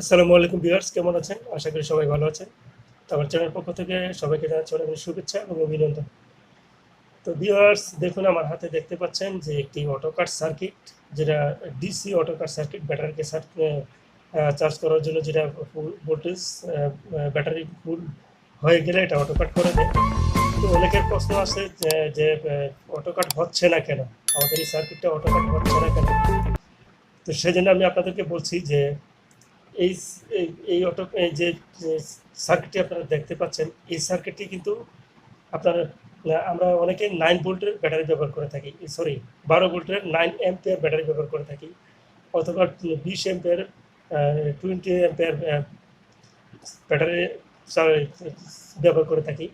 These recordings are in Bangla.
আসসালামু আলাইকুম ভিউয়ার্স, কেমন আছেন? আশা করি সবাই ভালো আছেন। তো আমার চ্যানেল পক্ষ থেকে সবাইকে জানাচ্ছি অনেক শুভেচ্ছা এবং অভিনন্দন। তো ভিউয়ার্স, দেখুন, আমার হাতে দেখতে পাচ্ছেন যে একটি অটোকাট সার্কিট যেটা ডিসি অটোকাট সার্কিট ব্যাটারিকে চার্জ করার জন্য যেটা ভোল্টেজ ব্যাটারি ফুল হয়ে গেলে এটা অটোকাট করে দেয় তো অনেকের প্রশ্ন আছে যে যে অটোকাট হচ্ছে না কেন? আমাদের এই সার্কিটটা অটোকাট হচ্ছে না কেন? তো সেই জন্য আমি আপনাদেরকে বলছি যে এই এই- অটো, এই যে সার্কিটটি আপনারা দেখতে পাচ্ছেন, এই সার্কিটটি কিন্তু আপনার আমরা অনেকে নাইন ভোল্টের ব্যাটারি ব্যবহার করে থাকি সরি বারো ভোল্টের নাইন এম্পিয়ার ব্যাটারি ব্যবহার করে থাকি, অথবা বিশ এম্পিয়ার টোয়েন্টি এম্পিয়ার ব্যাটারি ব্যবহার করে থাকি।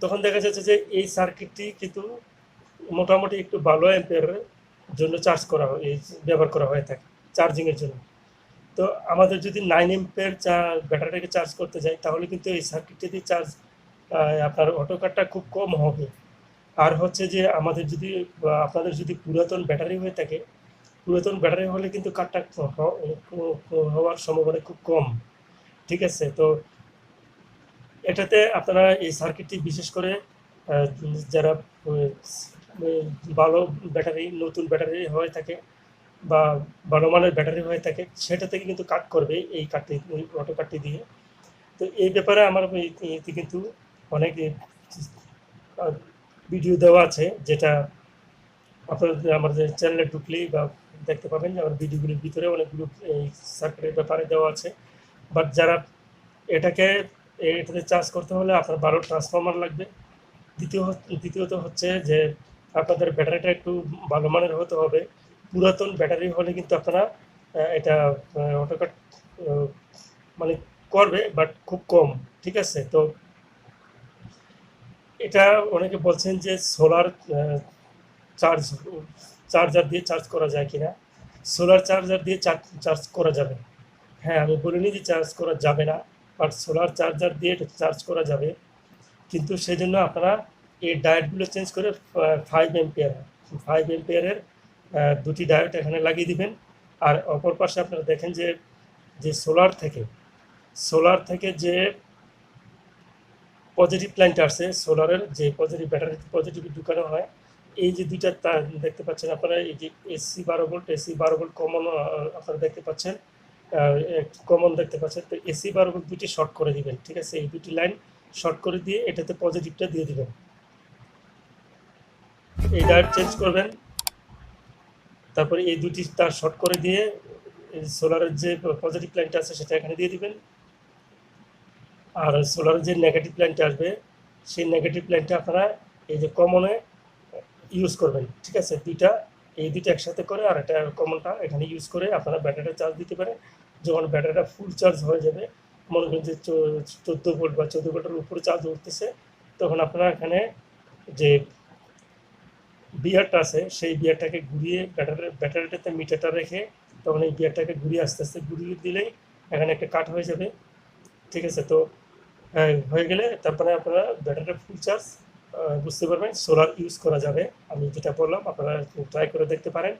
তখন দেখা যাচ্ছে যে এই সার্কিটটি কিন্তু মোটামুটি একটু ভালো এম্পিয়ারের জন্য চার্জ করা হয় ব্যবহার করা হয়ে থাকে চার্জিংয়ের জন্য। তো আমাদের যদি নাইন এম্পের ব্যাটারিটাকে চার্জ করতে যাই, তাহলে কিন্তু এই সার্কিটটি দিয়ে চার্জ আপনার অটো কাটটা খুব কম হবে। আর হচ্ছে যে আমাদের যদি আপনাদের যদি পুরাতন ব্যাটারি হয়ে থাকে, পুরাতন ব্যাটারি হলে কিন্তু কাটটা হওয়ার সম্ভাবনা খুব কম। ঠিক আছে? তো এটাতে আপনারা এই সার্কিটটি বিশেষ করে যারা ভালো ব্যাটারি, নতুন ব্যাটারি হয়ে থাকে বা ভালো মানের ব্যাটারি হয়ে থাকে, সেটা থেকে কিন্তু কাট করবে এই কাটটি অটো কাটটি দিয়ে। তো এই ব্যাপারে আমার এতে কিন্তু অনেক ভিডিও দেওয়া আছে, যেটা আপনাদের আমাদের চ্যানেলে ঢুকলেই বা দেখতে পাবেন যে আমার ভিডিওগুলির ভিতরে অনেকগুলো, এই সার্কিটের ব্যাপারে দেওয়া আছে। বাট যারা এটাকে, এটাতে চার্জ করতে হলে আপনার বারো ট্রান্সফর্মার লাগবে। দ্বিতীয় দ্বিতীয়ত হচ্ছে যে আপনাদের ব্যাটারিটা একটু ভালো মানের হতে হবে। পুরাতন ব্যাটারি হলে কিন্তু আপনারা এটা অটোকাট মানে করবে বাট খুব কম, ঠিক আছে? তো এটা অনেকে বলছেন যে সোলার চার্জ চার্জার দিয়ে চার্জ করা যায় কিনা? সোলার চার্জার দিয়ে চার্জ করা যাবে। হ্যাঁ আমি বলিনি যে চার্জ করা যাবে না বাট সোলার চার্জার দিয়ে চার্জ করা যাবে। কিন্তু সেই জন্য আপনারা এই ডায়েটগুলো চেঞ্জ করে ফাইভ এম্পিয়ার ফাইভ এম্পিয়ারের দুটি ডায়েট এখানে লাগিয়ে দিবেন। আর অপর পাশে আপনারা দেখেন যে যে সোলার থেকে সোলার থেকে যে পজিটিভ প্ল্যান্ট আসছে সোলারের যে পজিটিভ ব্যাটারি পজিটিভ ঢুকানো হয়, এই যে দুইটা তার দেখতে পাচ্ছেন আপনারা, এই যে এসি বারো ভোল্ট এসি বারো ভোল্ট কমন আপনারা দেখতে পাচ্ছেন কমন দেখতে পাচ্ছেন। তো এসি বারো ভোল্ট দুটি শর্ট করে দিবেন, ঠিক আছে? এই দুটি লাইন শর্ট করে দিয়ে এটাতে পজিটিভটা দিয়ে দিবেন। এই ডায়েট চেঞ্জ করবেন তারপরে এই দুটি তার শর্ট করে দিয়ে সোলারের যে পজিটিভ প্ল্যান্ট আছে সেটা এখানে দিয়ে দিবেন। আর সোলারের যে নেগেটিভ প্ল্যান্টটা আসবে, সেই নেগেটিভ প্ল্যান্টটা আপনারা এই যে কমনে ইউজ করবেন, ঠিক আছে? দুইটা, এই দুইটা একসাথে করে আর একটা কমনটা এখানে ইউজ করে আপনারা ব্যাটারিটা চার্জ দিতে পারেন। যখন ব্যাটারিটা ফুল চার্জ হয়ে যাবে, মনে করেন যে চোদ্দ ভোল্ট বা চোদ্দ ভোল্টের উপরে চার্জ উঠতেছে, তখন আপনারা এখানে যে বিয়ারটা আছে সেই বিয়ারটাকে ঘুরিয়ে ব্যাটারি ব্যাটারিটাতে মিটারটা রেখে তখন এই বিয়ারটাকে ঘুরিয়ে আস্তে আস্তে ঘুরিয়ে দিলেই এখানে একটা কাট হয়ে যাবে। ঠিক আছে? তো হ্যাঁ, হয়ে গেলে তারপরে আপনারা ব্যাটারিটা ফুল চার্জ বুঝতে পারবেন সোলার ইউজ করা যাবে। আমি যেটা বললাম আপনারা ট্রাই করে দেখতে পারেন।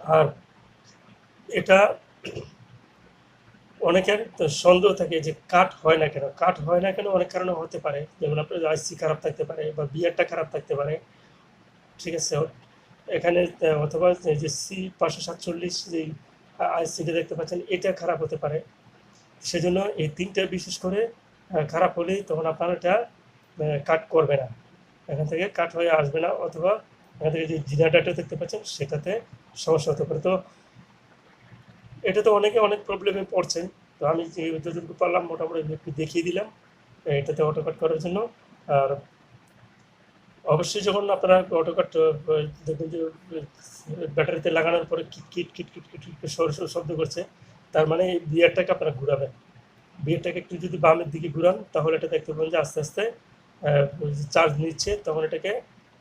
আর এটা অনেকের সন্দেহ থাকে যে কাট হয় না কেন? কাট হয় না কেন? অনেক কারণে হতে পারে। যেমন আপনার আইসি খারাপ থাকতে পারে বা বিয়ারটা খারাপ থাকতে পারে। ঠিক আছে? এখানে, অথবা যে সি পাঁচশো সাতচল্লিশ যে আইসিটা দেখতে পাচ্ছেন, এটা খারাপ হতে পারে। সেজন্য এই তিনটা বিশেষ করে খারাপ হলেই তখন আপনার এটা কাট করবে না। এখান থেকে কাট হয়ে আসবে না, অথবা এখান থেকে যে জিনারেটারটা দেখতে পাচ্ছেন, সেটাতে সমস্যা হতে পারে। তো এটা তো অনেকে অনেক প্রবলেমে পড়ছে। তো আমি যে যতটুকু পারলাম মোটামুটি একটু দেখিয়ে দিলাম, এটাতে অটো কাট করার জন্য। আর অবশ্যই যখন আপনারা অটো কাট দেখবেন যে, ব্যাটারিতে লাগানোর পরে কিট কিট কিট কিট কিট কিট সর সর শব্দ করছে, তার মানে এই বিয়ারটাকে আপনারা ঘুরাবেন। বিয়ারটাকে একটু যদি বামের দিকে ঘুরান, তাহলে এটা দেখতে পাবেন যে আস্তে আস্তে চার্জ নিচ্ছে, তখন এটাকে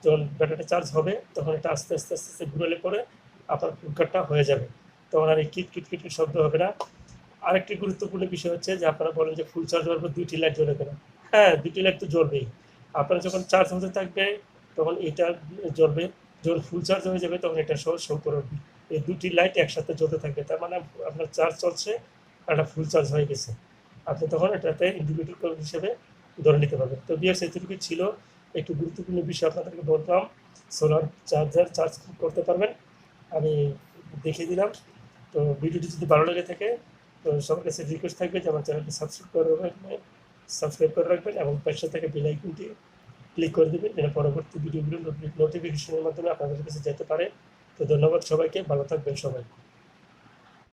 যখন ব্যাটারিটা চার্জ হবে, তখন এটা আস্তে আস্তে আস্তে আস্তে ঘুরালে পরে আপনার ফুটকাটটা হয়ে যাবে। তখন আর এই কিট কিট শব্দ হবে না। আরেকটি গুরুত্বপূর্ণ বিষয় হচ্ছে যে আপনারা বলেন যে ফুল চার্জ হওয়ার পর দুইটি লাইট জ্বলে কেন? হ্যাঁ দুটি লাইট তো জ্বলবেই। আপনারা যখন চার্জ হতে থাকবে, তখন এটা জ্বলবে। যখন ফুল চার্জ হয়ে যাবে, তখন এটা শো শো করবে এই দুটি লাইট একসাথে জ্বলতে থাকবে, তার মানে আপনার চার্জ চলছে, আর একটা ফুল চার্জ হয়ে গেছে। আপনি তখন এটাতে ইন্ডিকেটর হিসেবে ধরে নিতে পারবেন। তো বিয়ার্স এতটুকু ছিল। একটু গুরুত্বপূর্ণ বিষয় আপনাদেরকে বললাম সোলার চার্জার চার্জ করতে পারবেন। আমি দেখিয়ে দিলাম। তো ভিডিওটি যদি ভালো লেগে থাকে, তো সবার কাছে রিকোয়েস্ট থাকবে যে আমার চ্যানেলটি সাবস্ক্রাইব করে রাখবেন সাবস্ক্রাইব করে রাখবেন এবং পাশে থেকে বেল ক্লিক করে দেবেন, যেন পরবর্তী ভিডিওগুলো নোটিফিকেশনের মাধ্যমে আপনাদের কাছে যেতে পারে। তো ধন্যবাদ সবাইকে, ভালো থাকবেন সবাই।